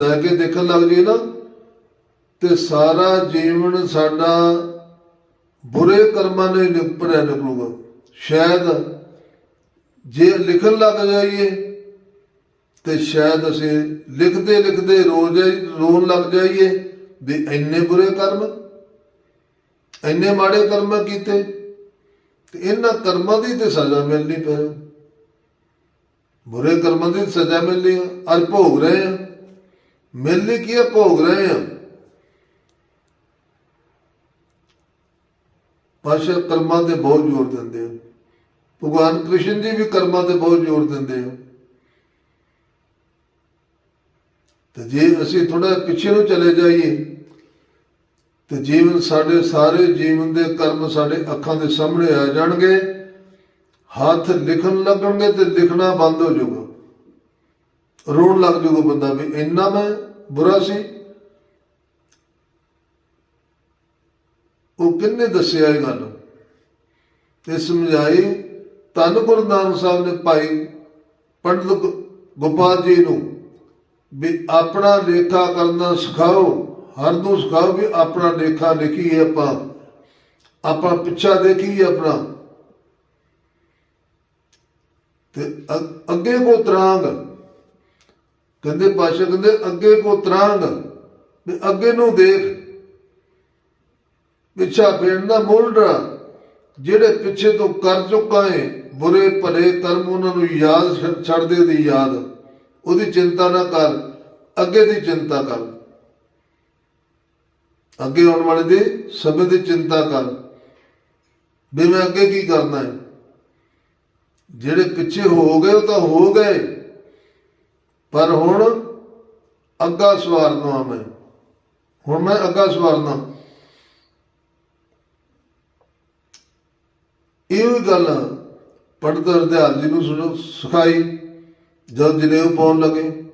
ਲੈ ਕੇ ਦੇਖਣ ਲੱਗ ਜੇ ਨਾ, ਤੇ ਸਾਰਾ ਜੀਵਨ ਸਾਡਾ ਬੁਰੇ ਕਰਮਾਂ ਨੇ ਨਿਪੜਿਆ ਨਿਕਲੂਗਾ। ਸ਼ਾਇਦ ਜੇ ਲਿਖਣ ਲੱਗ ਜਾਈਏ, ਤੇ ਸ਼ਾਇਦ ਅਸੀਂ ਲਿਖਦੇ ਲਿਖਦੇ ਰੋ ਜਾਈ, ਰੋਣ ਲੱਗ ਜਾਈਏ ਵੀ ਇੰਨੇ ਬੁਰੇ ਕਰਮ, ਇੰਨੇ ਮਾੜੇ ਕਰਮ ਕੀਤੇ, ਤੇ ਇਹਨਾਂ ਕਰਮਾਂ ਦੀ ਤੇ ਸਜ਼ਾ ਮਿਲਣੀ ਪਈ ਬੁਰੇ ਕਰਮਾਂ ਦੀ ਸਜ਼ਾ ਮਿਲਣੀ ਆ ਅਰ ਭੋਗ ਰਹੇ ਆ। ਮਿਲਣੀ ਕੀ ਭੋਗ ਰਹੇ ਆ। ਪਾਸ਼ਾ ਕਰਮਾਂ ਤੇ ਬਹੁਤ ਜ਼ੋਰ ਦਿੰਦੇ ਆ। ਭਗਵਾਨ ਕ੍ਰਿਸ਼ਨ ਜੀ ਵੀ ਕਰਮਾਂ ਤੇ ਬਹੁਤ ਜ਼ੋਰ ਦਿੰਦੇ ਆ। ਤੇ ਜੇ ਅਸੀਂ ਥੋੜਾ ਪਿੱਛੇ ਨੂੰ ਚਲੇ ਜਾਈਏ, ਤੇ ਜੀਵਨ ਸਾਡੇ ਸਾਰੇ ਜੀਵਨ ਦੇ ਕਰਮ ਸਾਡੇ ਅੱਖਾਂ ਦੇ ਸਾਹਮਣੇ ਆ ਜਾਣਗੇ, ਹੱਥ ਲਿਖਣ ਲੱਗਣਗੇ ਤੇ ਲਿਖਣਾ ਬੰਦ ਹੋ ਜਾਊਗਾ। ਰੋਣ ਲੱਗ ਜੂਗਾ ਬੰਦਾ ਵੀ, ਇੰਨਾ ਮੈਂ ਬੁਰਾ ਸੀ। ਉਹ ਕਿੰਨੇ ਦੱਸਿਆ ਇਹ ਗੱਲ? ਤੇ ਸਮਝਾਈ ਧੰਨ ਗੁਰੂ ਨਾਨਕ ਸਾਹਿਬ ਨੇ ਭਾਈ ਪੰਡਤ ਗੋਪਾਲ ਜੀ ਨੂੰ ਵੀ ਆਪਣਾ ਲੇਖਾ ਕਰਨਾ ਸਿਖਾਓ, ਹਰ ਨੂੰ ਸਿਖਾਓ ਵੀ ਆਪਣਾ ਲੇਖਾ ਲਿਖੀਏ ਆਪਾਂ। ਆਪਾਂ ਪਿੱਛਾ ਦੇਖੀਏ ਆਪਣਾ। ਤੇ ਅੱਗੇ ਕੋ ਤਰਾਂਗ। ਕਹਿੰਦੇ ਪਾਸ਼ਾ ਕਹਿੰਦੇ ਅੱਗੇ ਕੋ ਤਰਾਂਗ ਵੀ ਅੱਗੇ ਨੂੰ ਦੇਖ। ਪਿੱਛਾ ਫੇਰਨਾ ਮੋਲੜਾ ਜਿਹੜੇ ਪਿੱਛੇ ਤੋਂ ਕਰ ਚੁੱਕਾ ਏ, ਬੁਰੇ ਭਲੇ ਕਰਮ ਉਹਨਾਂ ਨੂੰ ਯਾਦ ਛੱਡ- ਛੱਡ ਦੇ ਦੀ ਯਾਦ। ਉਹਦੀ ਚਿੰਤਾ ਨਾ ਕਰ, ਅੱਗੇ ਦੀ ਚਿੰਤਾ ਕਰ। ਅੱਗੇ ਆਉਣ ਵਾਲੇ ਦੇ ਸਮੇਂ ਦੀ ਚਿੰਤਾ ਕਰ। ਵੀ ਮੈਂ ਅੱਗੇ ਕੀ ਕਰਨਾ ਹੈ ਜਿਹੜੇ ਪਿੱਛੇ ਹੋ ਗਏ, ਉਹ ਤਾਂ ਹੋ ਗਏ। ਪਰ ਹੁਣ ਅੱਗਾ ਸਵਾਰਨਾ ਮੈਂ। ਹੁਣ ਮੈਂ ਅੱਗਾ ਸਵਾਰਨਾ। ਇਹ ਵੀ ਗੱਲ ਪੰਡਤ ਹਰਦਿਆਲ ਜੀ ਨੂੰ ਸੁਣੋ, ਸਿਖਾਈ, ਜਦ ਜਨੇਊ ਪਾਉਣ ਲੱਗੇ।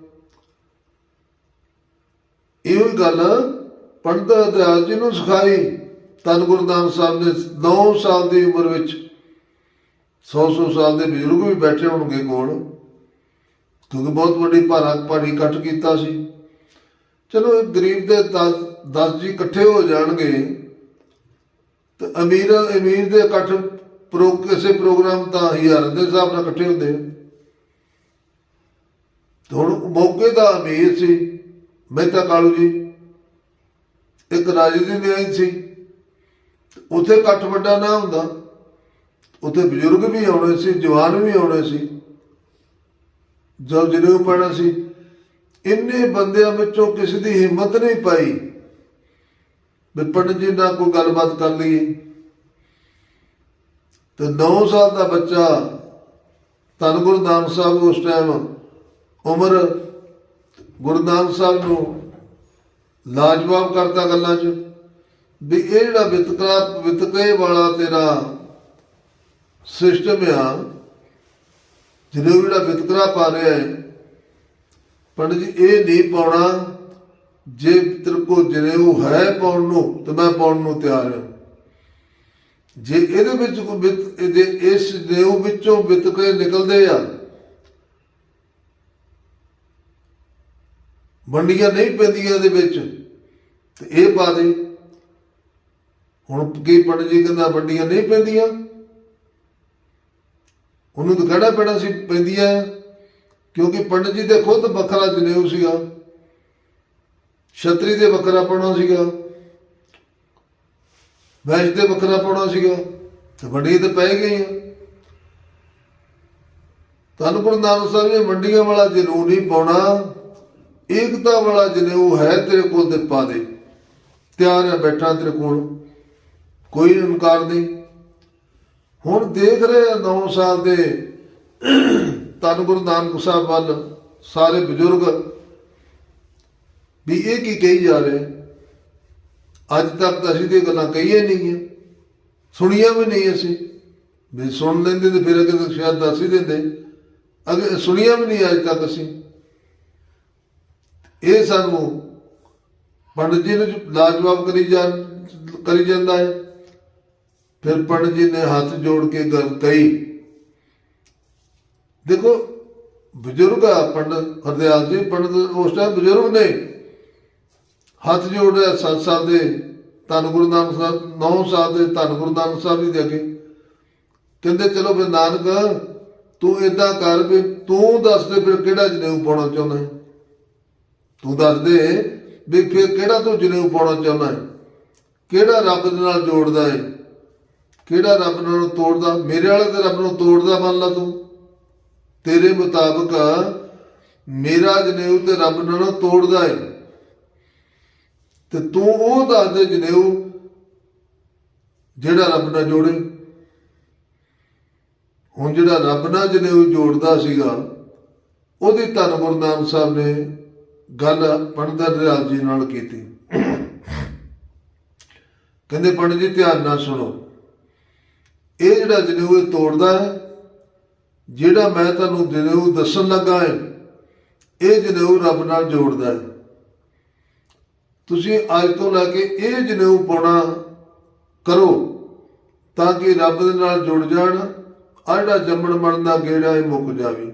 ਇਹ ਵੀ ਗੱਲ ਪੰਡਤ ਹਰਦਿਆਲ ਜੀ ਨੂੰ ਸਿਖਾਈ ਤਨ ਗੁਰੂ ਨਾਨਕ ਸਾਹਿਬ ਨੇ 9 ਸਾਲ ਦੀ ਉਮਰ ਵਿੱਚ। 100-100 ਸਾਲ ਦੇ ਬਜ਼ੁਰਗ ਵੀ ਬੈਠੇ ਹੋਣਗੇ ਕੋਲ। ਕਿਉਂਕਿ ਬਹੁਤ ਵੱਡੀ ਭਾਰਤ ਭਾਰੀ ਇਕੱਠ ਕੀਤਾ ਸੀ। ਚਲੋ, ਇਹ ਗਰੀਬ ਦੇ 10 ਜੀ ਇਕੱਠੇ ਹੋ ਜਾਣਗੇ, ਤੇ ਅਮੀਰ ਅਮੀਰ ਦੇ ਇਕੱਠ ਪ੍ਰੋ ਕਿਸੇ ਪ੍ਰੋਗਰਾਮ ਤਾਂ ਹਜ਼ਾਰ ਦੇ ਹਿਸਾਬ ਨਾਲ ਇਕੱਠੇ ਹੁੰਦੇ ਹੁਣ ਮੌਕੇ ਦਾ ਅਮੀਰ ਸੀ, ਮਹਿਤਾ ਕਾਲੂ ਜੀ। ਇੱਕ ਰਾਜੇ ਦੀ ਨਿਆਈ ਸੀ। ਉਥੇ ਇਕੱਠ ਵੱਡਾ ਨਾ ਹੁੰਦਾ। ਉਥੇ ਬਜ਼ੁਰਗ ਵੀ ਆਉਣੇ ਸੀ, ਜਵਾਨ ਵੀ ਆਉਣੇ ਸੀ। ਜਦ ਜਨੇਊ ਪੈਣਾ ਸੀ। ਇੰਨੇ ਬੰਦਿਆਂ ਵਿੱਚੋਂ ਕਿਸੇ ਦੀ ਹਿੰਮਤ ਨਹੀਂ ਪਾਈ ਵੀ ਪੰਡਿਤ ਜੀ ਨਾਲ ਕੋਈ ਗੱਲਬਾਤ ਕਰ ਲਈਏ। ਤੇ 9 ਸਾਲ ਦਾ ਬੱਚਾ ਧੰਨ ਗੁਰੂ ਨਾਨਕ ਸਾਹਿਬ ਉਸ ਟਾਈਮ ਉਮਰ ਗੁਰੂ ਨਾਨਕ ਸਾਹਿਬ ਨੂੰ ਲਾਜਵਾਬ ਕਰਤਾ ਗੱਲਾਂ 'ਚ ਵੀ ਇਹ ਜਿਹੜਾ ਵਿਤਕਰਾ ਵਿਤਕੇ ਵਾਲਾ ਤੇਰਾ ਸਿਸਟਮ ਆ ਜਿਹਨੂੰ ਜਿਹੜਾ ਵਿਤਕਰਾ ਪਾ ਰਿਹਾ ਹੈ, ਪੰਡਿਤ ਜੀ, ਇਹ ਨਹੀਂ ਪਾਉਣਾ। ਜੇ ਤੇਰੇ ਕੋ ਜਨੇਊ ਹੈ ਪਾਉਣ ਨੂੰ, ਤਾਂ ਮੈਂ ਪਾਉਣ ਨੂੰ ਤਿਆਰ ਹਾਂ। ਜੇ ਇਹਦੇ ਵਿੱਚ ਕੋਈ ਵਿਤ ਜੇ ਇਸ ਜਨੇਊ ਵਿੱਚੋਂ ਵਿਤਕਰੇ ਨਿਕਲਦੇ ਆ, ਵੰਡੀਆਂ ਨਹੀਂ ਪੈਂਦੀਆਂ ਇਹਦੇ ਵਿੱਚ, ਤੇ ਇਹ ਪਾ ਦੇ। ਹੁਣ ਕੀ ਪੰਡਿਤ ਜੀ ਕਹਿੰਦਾ, ਵੰਡੀਆਂ ਨਹੀਂ ਪੈਂਦੀਆਂ? ਉਹਨੂੰ ਤਾਂ ਕਹਿਣਾ ਪੈਣਾ ਸੀ ਪੈਂਦੀਆਂ ਆ। ਕਿਉਂਕਿ ਪੰਡਤ ਜੀ ਦੇ ਖੁਦ ਵੱਖਰਾ ਜਨੇਊ ਸੀਗਾ। ਛਤਰੀ ਦੇ ਵੱਖਰਾ ਪਾਉਣਾ ਸੀਗਾ। ਵੈਸ਼ ਦੇ ਵੱਖਰਾ ਪਾਉਣਾ ਸੀਗਾ। ਤੇ ਮੰਡੀ ਤੇ ਪੈ ਗਈ ਆ ਤੁਹਾਨੂੰ ਗੁਰੂ ਨਾਨਕ ਸਾਹਿਬ ਨੇ ਮੰਡੀਆਂ ਵਾਲਾ ਜਨੇਊ ਨਹੀਂ ਪਾਉਣਾ। ਏਕਤਾ ਵਾਲਾ ਜਨੇਊ ਹੈ ਤੇਰੇ ਕੋਲ ਤੇ ਪਾ ਦੇ। ਤਿਆਰ ਹੈ ਬੈਠਾ ਤੇਰੇ ਕੋਲ। ਕੋਈ ਇਨਕਾਰ ਨਹੀਂ। ਹੁਣ ਦੇਖ ਰਹੇ ਆ 9 ਸਾਲ ਦੇ ਧੰਨ ਗੁਰੂ ਨਾਨਕ ਸਾਹਿਬ ਵੱਲ ਸਾਰੇ ਬਜ਼ੁਰਗ ਵੀ ਇਹ ਕੀ ਕਹੀ ਜਾ ਰਹੇ ਅੱਜ ਤੱਕ ਤਾਂ ਅਸੀਂ ਤੇ ਗੱਲਾਂ ਕਹੀਏ ਨਹੀਂ ਗੀਆਂ ਸੁਣੀਆਂ ਵੀ ਨਹੀਂ ਅਸੀਂ। ਵੀ ਸੁਣ ਲੈਂਦੇ ਤੇ ਫਿਰ ਅਗੇ ਸ਼ਾਇਦ ਦੱਸ ਹੀ ਦਿੰਦੇ। ਅਗੇ ਸੁਣੀਆਂ ਵੀ ਨਹੀਂ ਅੱਜ ਤੱਕ ਅਸੀਂ। ਇਹ ਸਾਨੂੰ ਪੰਡਤ ਜੀ ਨੂੰ ਲਾਜਵਾਬ ਕਰੀ ਜਾ ਕਰੀ ਜਾਂਦਾ ਹੈ। ਫਿਰ ਪੰਡਤ ਜੀ ਨੇ ਹੱਥ ਜੋੜ ਕੇ ਗੱਲ ਕਹੀ। ਦੇਖੋ, ਬਜ਼ੁਰਗ ਆ ਪੰਡਤ ਹਰਦਿਆਲ ਜੀ ਪੰਡਤ ਉਸ ਟਾਈਮ ਬਜ਼ੁਰਗ ਨੇ ਹੱਥ ਜੋੜ ਰਿਹਾ ਸੱਤ ਸਾਲ ਦੇ ਧੰਨ ਗੁਰੂ ਨਾਨਕ ਸਾਹਿਬ 9 ਸਾਲ ਦੇ ਧੰਨ ਗੁਰੂ ਨਾਨਕ ਸਾਹਿਬ ਜੀ ਦੇ ਅੱਗੇ। ਕਹਿੰਦੇ, ਚਲੋ ਫਿਰ ਨਾਨਕ, ਤੂੰ ਇਦਾਂ ਕਰ ਵੀ ਤੂੰ ਦੱਸ ਦੇ ਫਿਰ ਕਿਹੜਾ ਜਨੇਊ ਪਾਉਣਾ ਚਾਹੁੰਦਾ ਹੈ? ਤੂੰ ਦੱਸ ਦੇ ਵੀ ਫਿਰ ਕਿਹੜਾ ਤੂੰ ਜਨੇਊ ਪਾਉਣਾ ਚਾਹੁੰਦਾ ਹੈ? ਕਿਹੜਾ ਰੱਬ ਦੇ ਨਾਲ ਜੋੜਦਾ ਹੈ? ਕਿਹੜਾ ਰੱਬ ਨਾਲ ਤੋੜਦਾ? ਮੇਰੇ ਵਾਲੇ ਤੇ ਰੱਬ ਨੂੰ ਤੋੜਦਾ ਮੰਨ ਲਾ ਤੂੰ। ਤੇਰੇ ਮੁਤਾਬਕ ਮੇਰਾ ਜਨੇਊ ਤੇ ਰੱਬ ਨਾਲ ਤੋੜਦਾ ਏ। ਤੇ ਤੂੰ ਉਹ ਦੱਸ ਦੇ ਜਨੇਊ ਜਿਹੜਾ ਰੱਬ ਨਾਲ ਜੋੜੇ। ਹੁਣ ਜਿਹੜਾ ਰੱਬ ਨਾਲ ਜਨੇਊ ਜੋੜਦਾ ਸੀਗਾ, ਉਹਦੀ ਧੰਨ ਗੁਰੂ ਨਾਨਕ ਸਾਹਿਬ ਨੇ ਗੱਲ ਪੰਡਤ ਦਰਿਆਲ ਜੀ ਨਾਲ ਕੀਤੀ। ਕਹਿੰਦੇ, ਪੰਡਤ ਜੀ, ਧਿਆਨ ਨਾਲ ਸੁਣੋ। ਇਹ ਜਿਹੜਾ ਜਨੇਊ ਇਹ ਤੋੜਦਾ ਹੈ, ਜਿਹੜਾ ਮੈਂ ਤੁਹਾਨੂੰ ਜਨੇਊ ਦੱਸਣ ਲੱਗਾ ਹੈ, ਇਹ ਜਨੇਊ ਰੱਬ ਨਾਲ ਜੋੜਦਾ ਹੈ। ਤੁਸੀਂ ਅੱਜ ਤੋਂ ਲੈ ਕੇ ਇਹ ਜਨੇਊ ਪਾਉਣਾ ਕਰੋ ਤਾਂ ਕਿ ਰੱਬ ਦੇ ਨਾਲ ਜੁੜ ਜਾਣ, ਆਹ ਜਿਹੜਾ ਜੰਮਣ ਮਰਨ ਦਾ ਗੇੜਾ ਇਹ ਮੁੱਕ ਜਾਵੇ।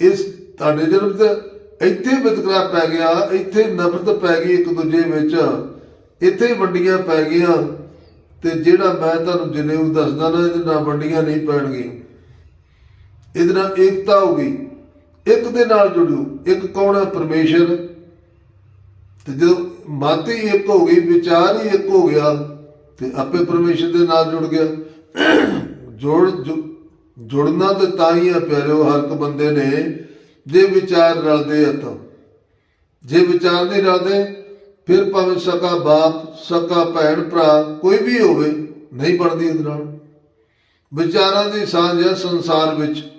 ਇਸ ਤੁਹਾਡੇ ਜਨਮ ਤੇ ਇੱਥੇ ਵਿਤਕਰਾ ਪੈ ਗਿਆ, ਇੱਥੇ ਨਫ਼ਰਤ ਪੈ ਗਈ ਇੱਕ ਦੂਜੇ ਵਿੱਚ, ਇੱਥੇ ਵੰਡੀਆਂ ਪੈ ਗਈਆਂ। ਤੇ ਜਿਹੜਾ ਮੈਂ ਤੁਹਾਨੂੰ ਜਨੇਊ ਦੱਸਦਾ ਨਾ, ਇਹਦੇ ਨਾਲ ਵੰਡੀਆਂ ਨਹੀਂ ਪੈਣਗੀਆਂ। ਇਹਦੇ ਨਾਲ ਏਕਤਾ ਹੋਗੀ ਇੱਕ ਦੇ ਨਾਲ ਜੁੜੂ ਇੱਕ ਕੌਣ ਹੈ? ਪਰਮੇਸ਼ਰ। ਤੇ ਜਦੋਂ ਮਤ ਹੀ ਇੱਕ ਹੋ ਗਈ, ਵਿਚਾਰ ਹੀ ਇੱਕ ਹੋ ਗਿਆ, ਤੇ ਆਪੇ ਪਰਮੇਸ਼ਰ ਦੇ ਨਾਲ ਜੁੜ ਗਿਆ। ਜੋੜ, ਜੁ- ਜੁੜਨਾ ਤੇ ਤਾਂ ਹੀ ਆ ਪਿਆਰਿਓ, ਹਰ ਇੱਕ ਬੰਦੇ ਨੇ ਜੇ ਵਿਚਾਰ ਰਲਦੇ ਆ ਤਾਂ। ਜੇ ਵਿਚਾਰ ਨਹੀਂ ਰਲਦੇ ਫਿਰ ਭਾਵੇਂ ਸਕਾ ਬਾਪ, ਸਕਾ ਭੈਣ, ਭਰਾ ਕੋਈ ਵੀ ਹੋਵੇ, ਨਹੀਂ ਬਣਦੀ ਉਹਦੇ ਨਾਲ। ਵਿਚਾਰਾਂ ਦੀ ਸਾਂਝ ਹੈ ਸੰਸਾਰ ਵਿੱਚ।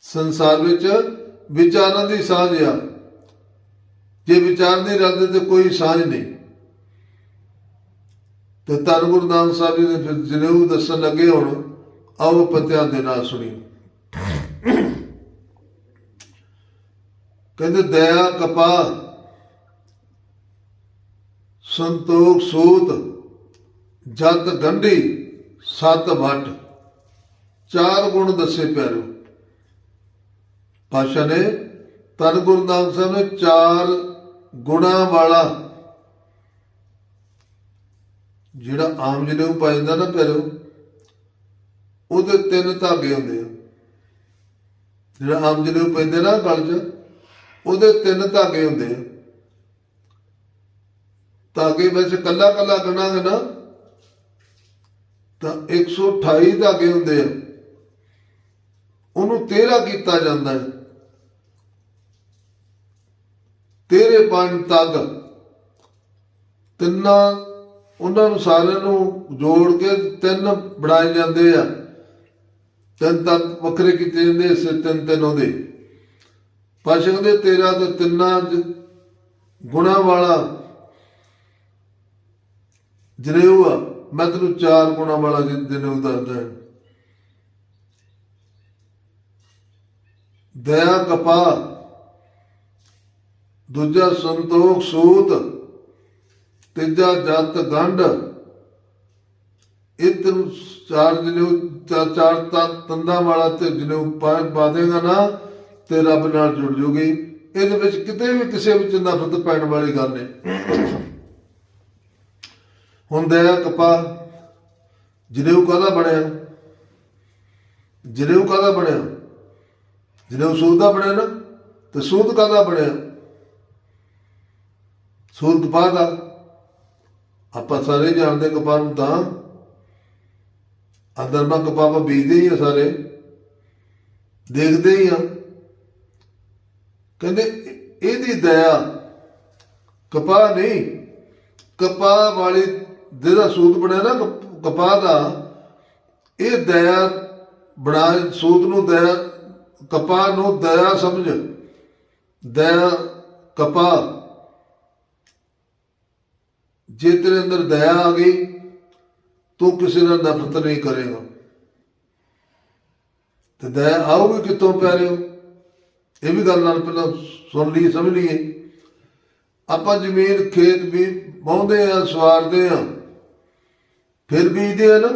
ਸੰਸਾਰ ਵਿੱਚ ਵਿਚਾਰਾਂ ਦੀ ਸਾਂਝ ਆ। ਜੇ ਵਿਚਾਰ ਨਹੀਂ ਰਲਦੇ ਤੇ ਕੋਈ ਸਾਂਝ ਨਹੀਂ। ਤੇ ਧੰਨ ਗੁਰੂ ਨਾਨਕ ਸਾਹਿਬ ਜੀ ਨੇ ਫਿਰ ਜਨੇਊ ਦੱਸਣ ਲੱਗੇ ਹੁਣ, ਆਓ ਪਤਿਆਂ ਦੇ ਨਾਲ ਸੁਣੀ ਕਹਿੰਦੇ, ਦਇਆ, ਕਪਾਹ ਸੰਤੋਖ ਸੂਤ ਜਤ ਗੰਢੀ, ਸਤ ਵਟ ਚਾਰ ਗੁਣ ਦੱਸੇ ਪਿਆਰੋ। ਪਾਸ਼ਾ ਨੇ ਧੰਨ ਗੁਰੂ ਨਾਨਕ ਸਾਹਿਬ ਨੇ ਚਾਰ ਗੁਣਾ ਵਾਲਾ ਜਿਹੜਾ ਆਮ ਜਿਹਨੇ ਉਹ ਪਾ ਨਾ ਪਿਆਰੋ, ਉਹਦੇ ਤਿੰਨ ਧਾਗੇ ਹੁੰਦੇ ਆ। ਜਿਹੜਾ ਆਮ ਜਿਹਨੇ ਉਹ ਪੈਂਦੇ ਨਾ ਗਲ 'ਚ, ਉਹਦੇ ਤਿੰਨ ਧਾਗੇ ਹੁੰਦੇ ਆ। ਧਾਗੇ ਵੈਸੇ ਕੱਲਾ ਕੱਲਾ ਗਣਾਂਗੇ ਨਾ ਤਾਂ 128 ਧਾਗੇ ਹੁੰਦੇ ਆ। ਉਹਨੂੰ 13 ਕੀਤਾ ਜਾਂਦਾ ਹੈ। ਤੇਰੇ ਪੰਜ ਤੱਕ ਤਿੰਨਾਂ, ਉਹਨਾਂ ਨੂੰ ਸਾਰਿਆਂ ਨੂੰ ਜੋੜ ਕੇ ਤਿੰਨ ਬਣਾਏ ਜਾਂਦੇ ਆ। ਤਿੰਨ ਤੱਕ ਵੱਖਰੇ ਕੀਤੇ ਜਾਂਦੇ ਇਸ ਤਿੰਨ ਤਿੰਨ ਉਹਦੇ ਪਾਸ਼ਾ ਦੇ ਤੇਰਾ ਤੇ ਤਿੰਨਾਂ ਚ ਗੁਣਾ ਵਾਲਾ ਜਨੇਊ ਆ, ਮੈਂ ਤੈਨੂੰ ਚਾਰ ਗੁਣਾ ਵਾਲਾ ਜਨੇਊ ਦੱਸਦਾ ਦਇਆ ਕਪਾ ਦੂਜਾ ਸੰਤੋਖ, ਸੂਤ। ਤੀਜਾ ਜਤ ਗੰਢ ਇਹ ਤੈਨੂੰ ਚਾਰ ਜਨੇਊ ਚਾਰ ਤੰਦਾਂ ਵਾਲਾ ਤੇ ਜਨੇਊ ਪਾ ਪਾ ਦੇਗਾ ਨਾ, ਤੇ ਰੱਬ ਨਾਲ ਜੁੜ ਜੂਗੀ। ਇਹਦੇ ਵਿੱਚ ਕਿਤੇ ਵੀ ਕਿਸੇ ਵਿੱਚ ਨਫ਼ਰਤ ਪੈਣ ਵਾਲੀ ਗੱਲ ਨਹੀਂ। ਹੁਣ ਦਇਆ ਕਪਾ ਜਨੇਊ ਕਾਹਦਾ ਬਣਿਆ? ਜਨੇਊ ਕਾਹਦਾ ਬਣਿਆ? ਜਨੇਊ ਸੂਦ ਦਾ ਬਣਿਆ ਨਾ, ਤੇ ਸੂਦ ਕਾਹਦਾ ਬਣਿਆ? ਸੂਦ ਕਪਾਹ ਦਾ। ਆਪਾਂ ਸਾਰੇ ਜਾਣਦੇ ਕਪਾਹ ਨੂੰ ਤਾਂ। ਅੰਦਰ ਅੰਦਰਮਾ ਕਪਾਹ ਬੀਜਦੇ ਹੀ ਆ ਸਾਰੇ। ਦੇਖਦੇ ਹੀ ਆ। ਕਹਿੰਦੇ ਇਹਦੀ ਦਇਆ। ਕਪਾਹ ਨਹੀਂ। ਕਪਾਹ ਵਾਲੀ ਜਿਹਦਾ ਸੂਤ ਬਣਿਆ ਨਾ, ਕਪ- ਕਪਾਹ ਦਾ, ਇਹ ਦਇਆ ਬਣਾ, ਸੂਤ ਨੂੰ ਦਇਆ, ਕਪਾਹ ਨੂੰ ਦਇਆ ਸਮਝ। ਦਇਆ, ਕਪਾਹ। ਜੇ ਤੇਰੇ ਅੰਦਰ ਦਇਆ ਆ ਗਈ, ਤੂੰ ਕਿਸੇ ਨਾਲ ਨਫ਼ਰਤ ਨਹੀਂ ਕਰੇਗਾ। ਤੇ ਦਇਆ ਆਊਗੀ ਕਿੱਥੋਂ ਪਿਆਰਿਓ? ਇਹ ਵੀ ਗੱਲ ਨਾਲ ਪਹਿਲਾਂ ਸੁਣ ਲਈ ਸਮਝ ਲਈਏ। ਆਪਾਂ ਜ਼ਮੀਨ, ਖੇਤ ਵੀ ਵਾਹੁੰਦੇ ਆ ਸਵਾਰਦੇ ਆ ਫਿਰ ਬੀਜਦੇ ਆ ਨਾ।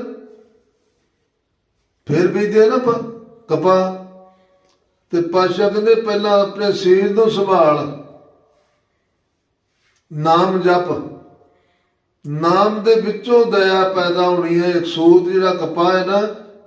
ਫਿਰ ਬੀਜਦੇ ਆ ਨਾ ਕਪਾ ਤੇ ਪਾਸ਼ਾ ਕਹਿੰਦੇ ਪਹਿਲਾਂ ਆਪਣੇ ਸਰੀਰ ਨੂੰ ਸੰਭਾਲ। ਨਾਮ ਜਪ। ਨਾਮ ਦੇ ਵਿੱਚੋਂ ਦਇਆ ਪੈਦਾ ਹੋਣੀ ਹੈ। ਇੱਕ ਸੂਤ ਜਿਹੜਾ ਕਪਾ ਹੈ ਨਾ